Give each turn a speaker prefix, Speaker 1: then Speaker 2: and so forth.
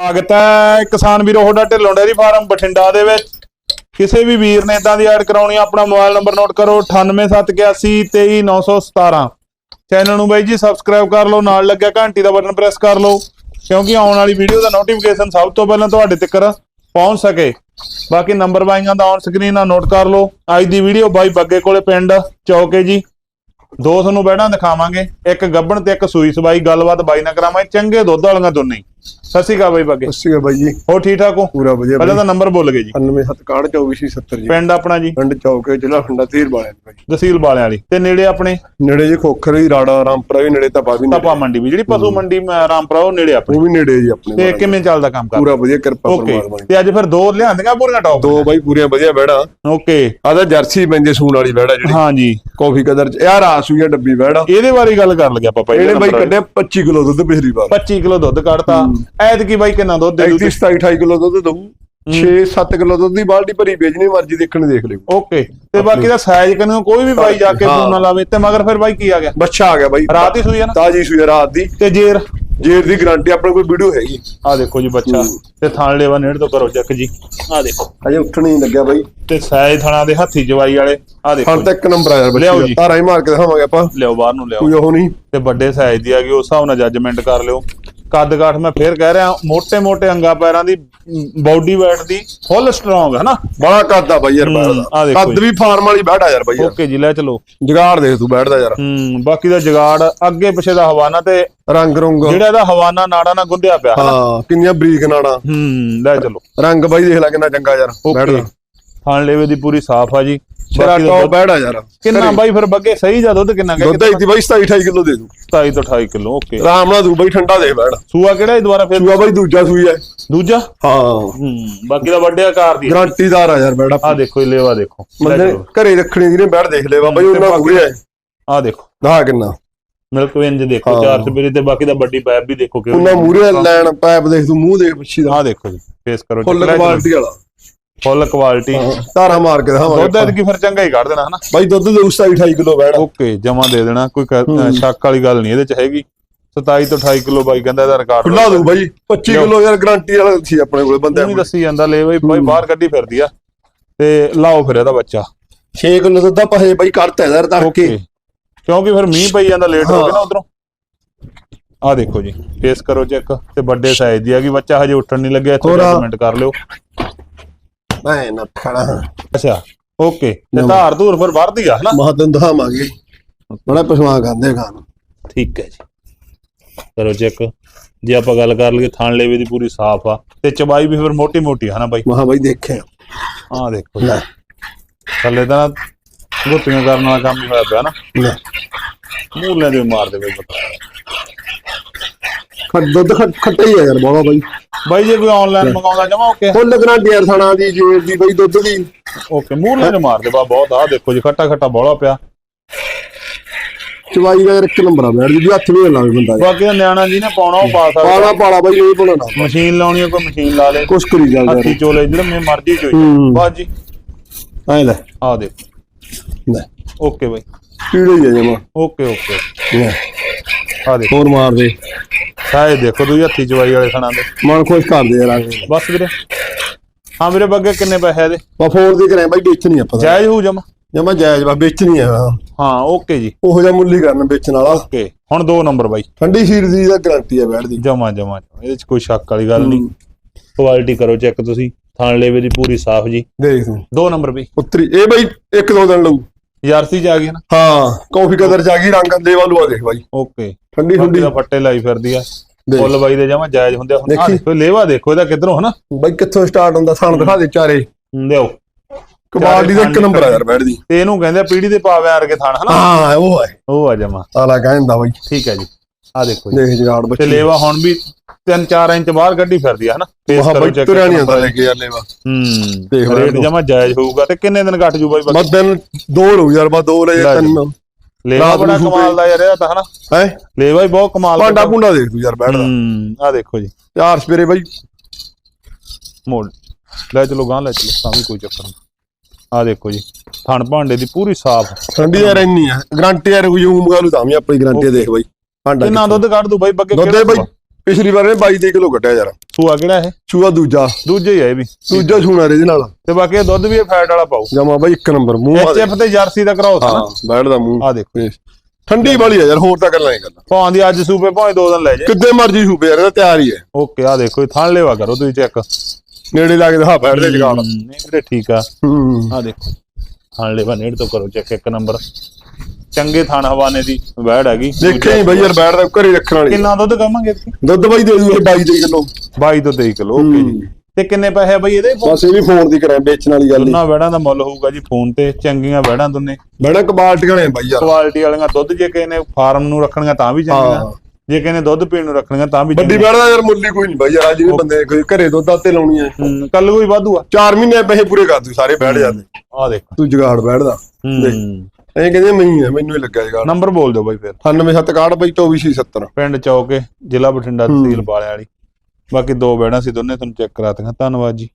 Speaker 1: ਸਵਾਗਤ ਹੈ ਕਿਸਾਨ ਵੀਰੋ, ਤੁਹਾਡਾ ਢਿੱਲੋਂ ਡੇਅਰੀ ਫਾਰਮ ਬਠਿੰਡਾ ਦੇ ਵਿੱਚ। ਕਿਸੇ ਵੀ ਵੀਰ ਨੇ ਇਦਾਂ ਦੀ ਐਡ ਕਰਾਉਣੀ ਆਪਣਾ ਮੋਬਾਈਲ ਨੰਬਰ ਨੋਟ ਕਰੋ 9871823917 ਚੈਨਲ ਨੂੰ ਬਾਈ ਜੀ ਸਬਸਕ੍ਰਾਈਬ ਕਰ ਲਓ, ਨਾਲ ਲੱਗਿਆ ਘੰਟੀ ਦਾ ਬਟਨ ਪ੍ਰੈਸ ਕਰ ਲਓ, ਕਿਉਂਕਿ ਆਉਣ ਵਾਲੀ ਵੀਡੀਓ ਦਾ ਨੋਟੀਫਿਕੇਸ਼ਨ ਸਭ ਤੋਂ ਪਹਿਲਾਂ ਤੁਹਾਡੇ ਤੱਕ ਪਹੁੰਚ ਸਕੇ। ਬਾਕੀ ਨੰਬਰ ਬਾਈਆਂ ਦਾ ਔਨ ਸਕਰੀਨ ਨਾਲ ਨੋਟ ਕਰ ਲਓ। ਅੱਜ ਦੀ ਵੀਡੀਓ ਬਾਈ ਬੱਗੇ ਕੋਲੇ ਪਿੰਡ ਚੌਕੇ ਜੀ। ਦੋ ਤੁਹਾਨੂੰ ਬੈੜਾਂ ਦਿਖਾਵਾਂਗੇ, ਇੱਕ ਗੱਬਣ ਤੇ ਇੱਕ ਸੂਈ ਸਬਾਈ, ਗੱਲਬਾਤ ਬਾਈ ਨਾਲ ਕਰਾਵਾਂਗੇ, ਚੰਗੇ ਦੁੱਧ ਵਾਲੀਆਂ ਦੋਨੇ। ਸਤਿ ਸ਼੍ਰੀ ਅਕਾਲ ਬਾਈ ਬੱਗੇ।
Speaker 2: ਸੱਸੀ ਬਾਈ ਜੀ।
Speaker 1: ਹੋ ਠੀਕ ਠਾਕ ਹੋ?
Speaker 2: ਪੂਰਾ ਵਧੀਆ
Speaker 1: ਪਹਿਲਾਂ ਤਾਂ ਨੰਬਰ ਬੋਲ ਗਏ ਜੀ।
Speaker 2: 97612470 ਜੀ।
Speaker 1: ਪਿੰਡ ਆਪਣਾ ਜੀ?
Speaker 2: ਪਿੰਡ ਚੌਕੇ ਜ਼ਿਲ੍ਹਾ ਖੰਡਾ ਤੀਰ ਵਾਲਿਆਂ ਦਾ ਜੀ
Speaker 1: ਤਹਿਸੀਲ ਵਾਲਿਆਂ ਵਾਲੀ। ਤੇ ਨੇੜੇ ਆਪਣੇ?
Speaker 2: ਨੇੜੇ ਜੀ ਖੋਖਰ ਹੀ ਰਾੜਾ ਰਾਮਪੁਰਾ ਵੀ ਨੇੜੇ ਤਾਂ ਵੀ
Speaker 1: ਤਪਾ ਮੰਡੀ ਵੀ। ਜਿਹੜੀ ਪਸ਼ੂ ਮੰਡੀ ਰਾਮਪੁਰਾ ਉਹ ਨੇੜੇ ਆਪਣੇ।
Speaker 2: ਉਹ ਵੀ ਨੇੜੇ ਜੀ ਆਪਣੇ
Speaker 1: ਤੇ। ਕਿਵੇਂ ਚੱਲਦਾ ਕੰਮ ਕਰ?
Speaker 2: ਪੂਰਾ ਵਧੀਆ ਕਿਰਪਾ ਪਰਮਾਤਮਾ
Speaker 1: ਤੇ ਅੱਜ ਫਿਰ ਦੋ ਲਿਆਂਦੀਆਂ ਪੂਰੀਆਂ ਟੌਪ?
Speaker 2: ਦੋ ਬਾਈ ਪੂਰੀਆਂ ਵਧੀਆ ਬੈੜਾ।
Speaker 1: ਓਕੇ।
Speaker 2: ਆਦਾ ਜਰਸੀ ਪੈਂਦੇ ਸੂਣ ਵਾਲੀ ਬੈੜਾ ਜਿਹੜੀ।
Speaker 1: ਹਾਂ ਜੀ।
Speaker 2: ਕਾਫੀ ਕਦਰ ਚ। ਯਾਰ ਆ ਸੂਈਆ ਡੱਬੀ ਬੈੜਾ।
Speaker 1: ਇਹਦੇ ਬਾਰੇ ਗੱਲ ਕਰ ਲਗਿਆ ਆਪਾਂ ਪਹਿਲੇ
Speaker 2: ਇਹਨੇ ਬਾਈ ਕੱਢਿਆ 25 ਕਿਲੋ ਦੁੱਧ ਪਿਛਲੀ ਵਾਰ
Speaker 1: 25 ਕਿਲੋ ਦੁੱਧ ਕੱਢਤਾ। ਐਤਕੀ ਬਾਈ ਕਿੰਨਾ ਦੁੱਧ ਦੇ ਦੂ
Speaker 2: 31 27 28 ਕਿਲੋ ਦੁੱਧ ਦਊ। 6 7 ਕਿਲੋ ਦੁੱਧ ਦੀ ਬਾਲਟੀ ਭਰੀ ਵੇਚਣੀ ਮਰਜ਼ੀ ਦੇਖਣ ਦੇਖ ਲਿਓ।
Speaker 1: ਓਕੇ ਤੇ ਬਾਕੀ ਦਾ ਸਾਈਜ਼ ਕਿੰਨਾ ਕੋਈ ਵੀ ਬਾਈ ਜਾ ਕੇ। ਫੋਨ ਨਾ ਲਾਵੇ ਤੇ ਮਗਰ ਫਿਰ ਬਾਈ ਕੀ ਆ ਗਿਆ?
Speaker 2: ਬੱਚਾ ਆ ਗਿਆ ਬਾਈ।
Speaker 1: ਰਾਤ ਹੀ ਸੂਈ ਆ ਨਾ?
Speaker 2: ਤਾਜੀ ਸੂਈ ਆ ਰਾਤ ਦੀ।
Speaker 1: ਤੇ ਜੇਰ?
Speaker 2: ਜੇਰ ਦੀ ਗਾਰੰਟੀ ਆਪਣੇ ਕੋਲ ਵੀਡੀਓ ਹੈਗੀ।
Speaker 1: ਆ ਦੇਖੋ ਜੀ ਬੱਚਾ ਤੇ ਥਾਣ ਲੈਵਾ ਨੇੜ ਤੋਂ ਕਰੋ ਚੱਕ ਜੀ। ਆ ਦੇਖੋ।
Speaker 2: ਅਜੇ ਉੱਠਣ ਹੀ ਲੱਗਿਆ ਬਾਈ।
Speaker 1: ਤੇ ਸਾਈਜ਼ ਥਣਾ ਦੇ ਹੱਥੀ ਜਵਾਈ ਵਾਲੇ ਆ ਦੇਖੋ
Speaker 2: ਹੁਣ ਤਾਂ ਇੱਕ ਨੰਬਰ ਆ ਯਾਰ
Speaker 1: ਲਿਆਓ
Speaker 2: ਬੱਚੀ। ਧਾਰਾ ਹੀ ਮਾਰ ਕੇ ਦਿਖਾਵਾਂਗੇ ਆਪਾਂ।
Speaker 1: ਲਿਓ ਬਾਹਰ ਨੂੰ ਲਿਓ
Speaker 2: ਕੋਈ ਉਹ ਨਹੀਂ।
Speaker 1: ਤੇ ਵੱਡੇ ਸਾਈਜ਼ ਦੀ ਆ ਗਈ ਉਸ ਹਿਸਾਬ ਨਾਲ ਜੱਜਮੈਂਟ ਕਰ ਲਿਓ। ਕੱਦਗਾਠ ਮੈਂ ਫੇਰ ਕਹਿ ਰਿਹਾ ਮੋٹے-ਮੋٹے ਅੰਗਾ ਪੈਰਾਂ ਦੀ ਬਾਡੀ weight ਦੀ ਫੁੱਲ ਸਟਰੋਂਗ ਹੈ ਨਾ?
Speaker 2: ਬੜਾ ਕੱਦ ਆ ਬਾਈ ਯਾਰ
Speaker 1: ਪੈਰ
Speaker 2: ਦਾ। ਕੱਦ ਵੀ ਫਾਰਮ ਵਾਲੀ ਬੈਠ ਯਾਰ ਬਾਈ
Speaker 1: ਓਕੇ ਜੀ ਲੈ ਚਲੋ।
Speaker 2: ਜਗਾੜ ਦੇਖ ਤੂੰ ਬੈਠਦਾ ਯਾਰ।
Speaker 1: ਹੂੰ ਬਾਕੀ ਦਾ ਜਗਾੜ ਅੱਗੇ ਪਿੱਛੇ ਦਾ ਹਵਾਨਾ ਤੇ
Speaker 2: ਰੰਗ ਰੰਗ।
Speaker 1: ਜਿਹੜਾ ਇਹਦਾ ਹਵਾਨਾ ਨਾੜਾ ਨਾ ਗੁੰਦਿਆ ਪਿਆ
Speaker 2: ਹਾਂ ਕਿੰਨੀਆਂ ਬਰੀਕ ਨਾੜਾ।
Speaker 1: ਹੂੰ ਲੈ ਚਲੋ।
Speaker 2: ਰੰਗ ਬਾਈ ਦੇਖ ਲੈ ਕਿੰਨਾ ਚੰਗਾ ਯਾਰ
Speaker 1: ਬੈਠਦਾ।
Speaker 2: ਦਾ
Speaker 1: ਥਾਣ ਲੈਵੇ ਦੀ ਪੂਰੀ ਸਾਫ਼ ਆ ਜੀ। ਬਾਕੀ ਦਾ
Speaker 2: ਟੌਪ ਆ ਯਾਰ।
Speaker 1: ਕਿੰਨਾ ਬਾਈ ਫਿਰ ਬੱਗੇ ਸਹੀ ਜਾ ਦੁੱਧ ਕਿੰਨਾ
Speaker 2: ਦੁੱਧ ਇੱਥੇ ਬਾਈ 27 28 ਕਿਲੋ ਦੇ ਦੂ
Speaker 1: 27 ਤੋਂ 28 ਕਿਲੋ ਓਕੇ।
Speaker 2: ਆਰਾਮ ਨਾਲ ਦੂ ਬਾਈ ਠੰਡਾ ਦੇ ਬੈਠ
Speaker 1: ਸੂਆ ਕਿਹੜਾ ਇਹ ਦੁਬਾਰਾ ਫਿਰ?
Speaker 2: ਸੂਆ ਬਾਈ ਦੂਜਾ ਸੂਈ ਹੈ।
Speaker 1: ਦੂਜਾ?
Speaker 2: ਹਾਂ।
Speaker 1: ਹੂੰ ਬਾਕੀ ਦਾ ਵੱਡੇ ਆਕਾਰ ਦੀ
Speaker 2: ਗਰੰਟੀਦਾਰ ਆ ਯਾਰ ਬੈਠ
Speaker 1: ਆ ਦੇਖੋ ਇਹ ਲੇਵਾ ਦੇਖੋ।
Speaker 2: ਘਰੇ ਰੱਖਣੀ ਜਿਹਨੇ ਬੈਠ ਦੇਖ ਲੈ ਬਾਬਾ ਜੀ ਉਹਨਾਂ ਪੂਰੇ ਹੈ
Speaker 1: ਆ। ਦੇਖੋ।
Speaker 2: ਨਾ ਕਿੰਨਾ।
Speaker 1: ਮਿਲਕ ਵੇਨ ਦੇਖੋ
Speaker 2: ਹਾਂ।
Speaker 1: ਚਾਰ ਸਪੇਰੇ ਤੇ ਬਾਕੀ ਦਾ ਵੱਡੀ ਪੈਪ ਵੀ ਦੇਖੋ ਕਿ
Speaker 2: ਉਹਨਾਂ ਮੂਰੇ ਲੈਣ ਪੈਪ ਦੇਖ ਤੂੰ ਮੂੰਹ ਦੇਖ ਪਿੱਛੇ ਦਾ।
Speaker 1: ਆ ਦੇਖੋ ਜੀ ਫੇਸ ਕਰੋ
Speaker 2: ਫੁੱਲ ਕੁਆਲਿਟੀ ਵਾਲਾ।
Speaker 1: ਫੁੱਲ ਕੁਆਲਿਟੀ
Speaker 2: ਧਾਰਾ ਮਾਰ ਕੇ ਦਿਖਾਵਾਂਗੇ
Speaker 1: ਦੁੱਧ ਐਤਕੀ ਫਿਰ ਚੰਗਾ ਹੀ ਕੱਢ ਦੇਣਾ ਹਨਾ?
Speaker 2: ਬਾਈ ਦੁੱਧ ਦੇ 27 28 ਕਿਲੋ ਬੈਠ।
Speaker 1: ਓਕੇ ਜਮਾ ਦੇ ਦੇਣਾ ਕੋਈ ਸ਼ੱਕ ਵਾਲੀ ਗੱਲ ਨਹੀਂ ਇਹਦੇ ਚ ਹੈਗੀ। 27 ਤੋਂ 28 ਕਿਲੋ ਬਾਈ ਕਹਿੰਦਾ ਇਹਦਾ ਰਿਕਾਰਡ
Speaker 2: ਖੁੱਲਾ ਦੂ ਬਾਈ 25 ਕਿਲੋ ਯਾਰ ਗਾਰੰਟੀ ਵਾਲਾ ਸੀ ਆਪਣੇ ਕੋਲੇ ਬੰਦੇ
Speaker 1: ਨਹੀਂ ਦੱਸੀ ਜਾਂਦਾ ਲੈ ਬਈ ਬਾਈ ਬਾਹਰ ਕੱਢੀ ਫਿਰਦੀ ਆ। ਤੇ ਲਾਓ ਫਿਰ ਇਹਦਾ ਬੱਚਾ।
Speaker 2: 6 ਕਿਲੋ ਦੁੱਧ ਦਾ ਪਹੇ ਬਾਈ ਕੱਢਤਾ ਯਾਰ ਧਰ ਕੇ
Speaker 1: ਓਕੇ। ਕਿਉਂਕਿ ਫਿਰ ਮੀਂਹ ਪਈ ਜਾਂਦਾ ਲੇਟ ਹੋ ਗਿਆ ਨਾ ਉਧਰੋਂ। ਆ ਦੇਖੋ ਜੀ ਫੇਸ ਕਰੋ ਚੈੱਕ ਤੇ ਵੱਡੇ ਸਾਈਜ਼ ਦੀ ਹੈਗੀ ਬੱਚਾ ਹਜੇ ਉੱਠਣ ਨਹੀਂ ਲੱਗਿਆ ਇੱਥੇ
Speaker 2: ਆ।
Speaker 1: ਜਜਮੈਂਟ ਕਰ ਲਿਓ।
Speaker 2: ਮੈਂ ਨਾ ਖੜਾ
Speaker 1: ਅੱਛਾ ਓਕੇ। ਤੇ ਧਾਰ ਧੂਰ ਫਿਰ ਵਰਦੀ ਆ ਹਨਾ?
Speaker 2: ਮਹਾਦਨ ਦਹਾਵਾਂਗੇ ਬੜਾ ਪਸਵਾ ਖਾਂਦੇ ਖਾਣ
Speaker 1: ਠੀਕ ਹੈ ਜੀ। ਕਰੋ ਚੈੱਕ। ਜੇ ਆਪਾਂ ਗੱਲ ਕਰ ਲਈਏ ਥਾਣ ਲੇਵੇ ਦੀ ਪੂਰੀ ਸਾਫ਼ ਆ ਤੇ ਚਬਾਈ ਵੀ ਫਿਰ ਮੋਟੀ ਮੋਟੀ ਹੈ ਨਾ ਬਾਈ?
Speaker 2: ਮਹਾ ਬਾਈ ਦੇਖਿਆ।
Speaker 1: ਆਹ ਦੇਖੋ ਜੀ।
Speaker 2: ਲੈ।
Speaker 1: ਥੱਲੇ ਤਾਂ ਗੁੱਤੀਆਂ ਕਰਨ ਵਾਲਾ ਕੰਮ ਹੀ ਹੋਇਆ ਪਿਆ ਨਾ
Speaker 2: ਲੈ।
Speaker 1: ਮੂਲੇ ਦੇ ਮਾਰ ਦੇ ਬਈ
Speaker 2: ਖੱਟ ਦੁੱਧ ਖੱਟ ਖੱਟਾ ਹੀ ਆ ਯਾਰ ਬੋਲਾ ਬਾਈ।
Speaker 1: ਬਾਈ ਜੇ ਕੋਈ ਆਨਲਾਈਨ ਮੰਗਾਉਂਦਾ ਜਮਾ ਓਕੇ
Speaker 2: ਫੁੱਲ ਗਰੰਟੀ ਯਾਰ ਥਣਾ ਦੀ ਜੇਰ ਦੀ ਬਾਈ ਦੁੱਧ ਦੀ।
Speaker 1: ਓਕੇ ਮੂਲੇ ਦੇ ਮਾਰ ਦੇ ਬਾ ਬਹੁਤ ਆ ਦੇਖੋ ਜੀ ਖੱਟਾ ਖੱਟਾ ਬੋਲਾ ਪਿਆ।
Speaker 2: ਚਵਾਈ ਦਾ ਯਾਰ ਇੱਕ ਨੰਬਰ ਆ ਬੈਠ ਜੀ ਹੱਥ ਵੀ ਲਾਵੇ ਬੰਦਾ।
Speaker 1: ਬਾਕੀ ਦਾ ਨਿਆਣਾ ਜੀ ਨੇ ਪਾਉਣਾ ਉਹ ਪਾ ਸਕਦਾ।
Speaker 2: ਪਾਲਾ ਪਾਲਾ ਬਾਈ ਨਹੀਂ ਪਾਉਣਾ ਨਾ
Speaker 1: ਮਸ਼ੀਨ ਲਾਉਣੀ ਹੈ ਕੋਈ ਮਸ਼ੀਨ ਲਾ ਲੇ।
Speaker 2: ਕੁਛ ਕਰੀ ਜਾ
Speaker 1: ਹੱਥੀ ਚੋਲੇ ਜਿਹੜੇ ਮੇ ਮਰਜ਼ੀ ਚੋਈ। ਬਾਜ ਜੀ।
Speaker 2: ਐ ਲੈ।
Speaker 1: ਆ ਦੇ
Speaker 2: ਲੈ।
Speaker 1: Okay bye.
Speaker 2: ਕੀੜੇ ਹੀ ਆ ਜਮਾ।
Speaker 1: ਓਕੇ ਓਕੇ
Speaker 2: ਲੈ।
Speaker 1: ਆ ਦੇ
Speaker 2: ਹੋਰ ਮਾਰ ਦੇ।
Speaker 1: ਸਾਇ ਦੇਖੋ ਤੁਸੀਂ ਹੱਥੀ ਚਵਾਈ ਵਾਲੇ ਖਾਣਾ ਦੇ।
Speaker 2: ਮਨ ਖੁਸ਼ ਕਰ ਦੇ ਯਾਰ ਆਗੇ
Speaker 1: ਬਸ ਵੀਰੇ। ਹਾਂ ਵੀਰੇ ਬੱਗੇ ਕਿੰਨੇ ਪੈਸੇ ਇਹਦੇ?
Speaker 2: ਬਾ ਫੋਰ ਦੇ ਕਰਾਂ ਬਾਈ ਵੇਚਣੀ ਆਪਾਂ
Speaker 1: ਜਾਇਜ਼ ਹੋ ਜਮਾ?
Speaker 2: ਜਮਾ ਜਾਇਜ਼ ਬਾ ਵੇਚਣੀ ਆ
Speaker 1: ਹਾਂ। ਓਕੇ ਜੀ।
Speaker 2: ਉਹੋ ਜਿਹਾ ਮੁੱਲ ਹੀ ਕਰਨ ਵੇਚਣ ਵਾਲਾ।
Speaker 1: ਓਕੇ ਹੁਣ ਦੋ ਨੰਬਰ ਬਾਈ।
Speaker 2: ਠੰਡੀ ਸੀਰ ਦੀ ਦਾ ਗਾਰੰਟੀ ਆ ਬੈਠ ਦੀ।
Speaker 1: ਜਮਾ ਜਮਾ ਇਹਦੇ ਚ ਕੋਈ ਸ਼ੱਕ ਵਾਲੀ ਗੱਲ ਨਹੀਂ। ਕੁਆਲਿਟੀ ਕਰੋ ਚੈੱਕ ਤੁਸੀਂ। ਥਾਣ ਲੇਵੇ ਦੀ ਪੂਰੀ ਸਾਫ਼ ਜੀ।
Speaker 2: ਦੇਖ
Speaker 1: ਦੋ ਨੰਬਰ ਵੀ
Speaker 2: ਉੱਤਰੀ। ਇਹ ਬਾਈ ਇੱਕ ਦੋ ਦਿਨ ਲਊ।
Speaker 1: ਚ ਆ ਗਈ ਨਾ।
Speaker 2: ਹਾਂ ਕਾਫੀ ਕਦਰ ਆ ਗਈ ਰੰਗ ਦੇ ਵਾਲੂ ਆ ਦੇਖ ਬਾਈ।
Speaker 1: ਓਕੇ।
Speaker 2: ਠੰਡੀ ਠੰਡੀ
Speaker 1: ਫੱਟੇ ਲਾਈ ਫਿਰਦੀ ਆ। ਫੁੱਲ ਬਾਈ ਦੇ ਜਮਾ ਜਾਇਜ਼ ਹੁੰਦੇ ਆ। ਹੁਣ ਆਹ
Speaker 2: ਦੇਖੀ।
Speaker 1: ਲੇਵਾ ਦੇਖੋ ਇਹਦਾ ਕਿਧਰੋਂ ਹਨਾ?
Speaker 2: ਬਾਈ ਕਿੱਥੋਂ ਸਟਾਰਟ ਹੁੰਦਾ ਸਾਨੂੰ ਦਿਖਾ ਦੇ ਚਾਰੇ।
Speaker 1: ਲਿਓ
Speaker 2: ਕਬਾਲ ਦੀ ਇੱਕ ਨੰਬਰ ਆ ਯਾਰ ਬੈਠ ਦੀ।
Speaker 1: ਤੇ ਇਹਨੂੰ ਕਹਿੰਦੇ ਆ ਪੀੜੀ ਦੇ ਪਾਵੇ ਵਰਗੇ ਥਾਣ ਹਨਾ?
Speaker 2: ਹਾਂ ਉਹ ਹੈ।
Speaker 1: ਉਹ ਆ ਜਮਾ।
Speaker 2: ਆਲਾ ਕਹਿੰਦਾ ਬਾਈ।
Speaker 1: ਠੀਕ ਹੈ ਜੀ। ਆ ਦੇਖੋ ਜੀ।
Speaker 2: ਦੇਖ ਜਗਾੜ
Speaker 1: ਤੇ
Speaker 2: ਬੱਚੇ
Speaker 1: ਲੇਵਾ ਹੁਣ ਵੀ 3-4 ਇੰਚ ਬਾਹਰ ਕੱਢੀ ਫਿਰਦੀ ਆ ਹਨਾ? ਫੇਸ ਕਰੋ ਚੈੱਕ
Speaker 2: ਤੁਰਿਆ ਨਹੀਂ ਆਉਂਦਾ ਲੈ ਕੇ ਯਾਰ ਲੈਵਾ।
Speaker 1: ਹੂੰ
Speaker 2: ਦੇਖ
Speaker 1: ਰੇਟ। ਜਮਾ ਜਾਇਜ਼ ਹੋਊਗਾ ਤੇ ਕਿੰਨੇ ਦਿਨ ਘਟ ਜੂ ਬਾਈ ਬਾਕੀ?
Speaker 2: ਮਦਨ ਦੋ ਲਊ ਯਾਰ ਬਾ ਦੋ ਲੈ ਤਿੰਨ।
Speaker 1: ਲੇਵਾ ਬੜਾ ਕਮਾਲ ਦਾ ਯਾਰ ਇਹਦਾ ਤਾਂ ਹਨਾ।
Speaker 2: ਹੈ?
Speaker 1: ਲੇਵਾ ਹੀ ਬਹੁਤ ਕਮਾਲ
Speaker 2: ਭਾਂਡਾ
Speaker 1: ਦਾ।
Speaker 2: ਭੁੰਡਾ ਦੇਖ ਤੂੰ ਯਾਰ ਬੈਠਦਾ
Speaker 1: ਹੂੰ ਆ ਦੇਖੋ ਜੀ।
Speaker 2: ਚਾਰ ਸਪੇਰੇ ਬਾਈ।
Speaker 1: ਮੋੜ। ਲੈ ਚਲੋ ਗਾਂ ਲੈ ਚਲੋ ਤਾਂ ਵੀ ਕੋਈ ਚੱਕਰ ਨਹੀਂ ਆ ਦੇਖੋ ਜੀ ਥਣ ਭਾਂਡੇ ਦੀ ਪੂਰੀ ਸਾਫ਼।
Speaker 2: ਠੰਡੀ ਯਾਰ ਇੰਨੀ ਆ ਗਾਰੰਟੀ ਯਾਰ ਕੋਈ ਯੂਮ ਗਾਲੂ ਤਾਂ ਵੀ ਆਪਣੀ ਗਾਰੰਟੀ ਦੇਖ ਬਾਈ। ਭਾਂਡਾ
Speaker 1: ਕਿੰਨਾ ਦੁੱਧ ਕੱਢ ਦੂ ਬਾਈ ਬੱਗੇ
Speaker 2: ਦੁੱਧ ਬਾਈ? ਪਿਛਲੀ ਵਾਰ ਇਹਨੇ 22 ਕਿਲੋ ਕੱਢਿਆ ਯਾਰ।
Speaker 1: ਸੂਆ ਕਿਹੜਾ ਇਹ?
Speaker 2: ਚੂਆ ਦੂਜਾ।
Speaker 1: ਦੂਜੇ ਹੀ ਆ ਇਹ ਵੀ।
Speaker 2: ਦੂਜਾ ਛੂਣਾ ਇਹਦੇ ਨਾਲ।
Speaker 1: ਤੇ ਬਾਕੀ ਇਹ ਦੁੱਧ ਵੀ ਇਹ ਫੈਟ ਵਾਲਾ ਪਾਉ
Speaker 2: ਜਮਾ ਬਾਈ ਇੱਕ ਨੰਬਰ ਮੂੰਹ ਆ
Speaker 1: ਐਚਐਫ ਤੇ ਜਰਸੀ ਦਾ ਕਰਾਉ
Speaker 2: ਹਾਂ
Speaker 1: ਨਾ।
Speaker 2: ਬੈਠਦਾ ਮੂੰਹ।
Speaker 1: ਆ ਦੇਖੋ।
Speaker 2: ਠੰਡੀ ਵਾਲੀ ਆ ਯਾਰ ਹੋਰ ਤਾਂ ਗੱਲਾਂ ਹੀ ਗੱਲਾਂ।
Speaker 1: ਭਾਂ ਦੀ ਅੱਜ ਸੂਪੇ ਭਾਵੇਂ ਦੋ ਦਿਨ ਲੈ ਜੇ।
Speaker 2: ਕਿੱਦੇ ਮਰਜ਼ੀ ਸੂਬੇ ਯਾਰ ਇਹਦਾ ਤਿਆਰ ਹੀ ਹੈ
Speaker 1: ਓਕੇ ਆ ਦੇਖੋ ਇਹ ਥਣ ਲੈਵਾ ਕਰੋ ਤੁਸੀਂ ਚੈੱਕ
Speaker 2: ਨੇੜੇ ਲਾ ਕੇ ਦਿਖਾ ਬੈਠਦੇ ਜਗਾੜ।
Speaker 1: ਨਹੀਂ ਵੀਰੇ ਠੀਕ ਆ। ਆ ਦੇਖੋ। ਥਣ ਲੈਵਾ ਨੇੜ ਤੋਂ ਕਰੋ ਚੈੱਕ ਇੱਕ ਨੰਬਰ ਚੰਗੇ ਥਣ ਹਵਾਨੇ ਦੀ ਵੈੜ ਹੈਗੀ।
Speaker 2: ਦੇਖਿਆ ਹੀ ਬਈ ਯਾਰ ਬੈਠਦਾ ਘਰੇ ਰੱਖਣ ਵਾਲੀ
Speaker 1: ਕਿੰਨਾ ਦੁੱਧ ਕਵਾਂਗੇ
Speaker 2: ਦੁੱਧ ਬਾਈ ਦੇ ਦੂ 22 ਦੇ ਕਿਲੋ।
Speaker 1: 22 ਤੋਂ 23 ਕਿਲੋ ਓਕੇ ਜੀ। ਤੇ ਕਿੰਨੇ ਪੈਸੇ ਆ ਬਈ ਇਹਦੇ?
Speaker 2: ਬਸ ਇਹ ਵੀ ਫੋਨ ਦੀ ਕਰਾਂ ਵੇਚਣ ਵਾਲੀ ਗੱਲ ਨਹੀਂ
Speaker 1: ਦੋਨਾਂ ਵੈੜਾਂ ਦਾ ਮੁੱਲ ਹੋਊਗਾ ਜੀ ਫੋਨ ਤੇ ਚੰਗੀਆਂ ਵੈੜਾਂ ਦੋਨੇ।
Speaker 2: ਬੜਾ ਕਬਾਲਟੀਆਂ ਨੇ ਬਾਈ ਯਾਰ।
Speaker 1: ਕੁਆਲਿਟੀ ਵਾਲੀਆਂ ਦੁੱਧ ਜੇ ਕਿਸੇ ਨੇ ਫਾਰਮ ਨੂੰ ਰੱਖਣੀਆਂ ਤਾਂ ਵੀ ਚੰਗੀਆਂ।
Speaker 2: ਹਾਂ।
Speaker 1: ਜੇ ਨੇ ਦੁੱਧ ਪੀਣ ਨੂੰ ਰੱਖਣੀਆਂ ਤਾਂ ਵੀ
Speaker 2: ਵੱਡੀ ਬੈਠਦਾ ਯਾਰ ਮੁੱਲ ਹੀ ਕੋਈ ਨਹੀਂ ਬਾਈ ਯਾਰ ਅੱਜ ਜਿਹੜੇ ਬੰਦੇ ਕੋਈ ਘਰੇ ਦੁੱਧ ਆਤੇ ਲਾਉਣੀ ਹੂੰ,
Speaker 1: ਕੱਲ ਕੋਈ ਵਾਧੂ ਆ।
Speaker 2: 4 ਮਹੀਨੇ ਪੈਸੇ ਪੂਰੇ ਕਰ ਦੂ ਸਾਰੇ ਬੈਠ ਜਾਂਦੇ।
Speaker 1: ਆ ਦੇਖੋ।
Speaker 2: ਤੂੰ ਜਗਾੜ ਬੈਠਦਾ। ਐਂ ਕਹਿੰਦੇ ਮੈਂ ਆ ਮੈਨੂੰ ਹੀ ਲੱਗਾ ਜਗਾੜ।
Speaker 1: ਨੰਬਰ ਬੋਲ ਦਿਓ ਬਾਈ ਫਿਰ।
Speaker 2: 9761 ਬਾਈ 2470
Speaker 1: ਪਿੰਡ ਚੌਕੇ ਜ਼ਿਲ੍ਹਾ ਬਠਿੰਡਾ ਤਹਿਸੀਲ ਬਾਲਿਆਂ ਵਾਲੀ ਬਾਕੀ ਦੋ ਬੈੜਾਂ ਸੀ ਦੋਨੇ ਤੁਹਾਨੂੰ ਚੈੱਕ ਕਰਾ ਦਿੱਤੀਆਂ ਧੰਨਵਾਦ ਜੀ।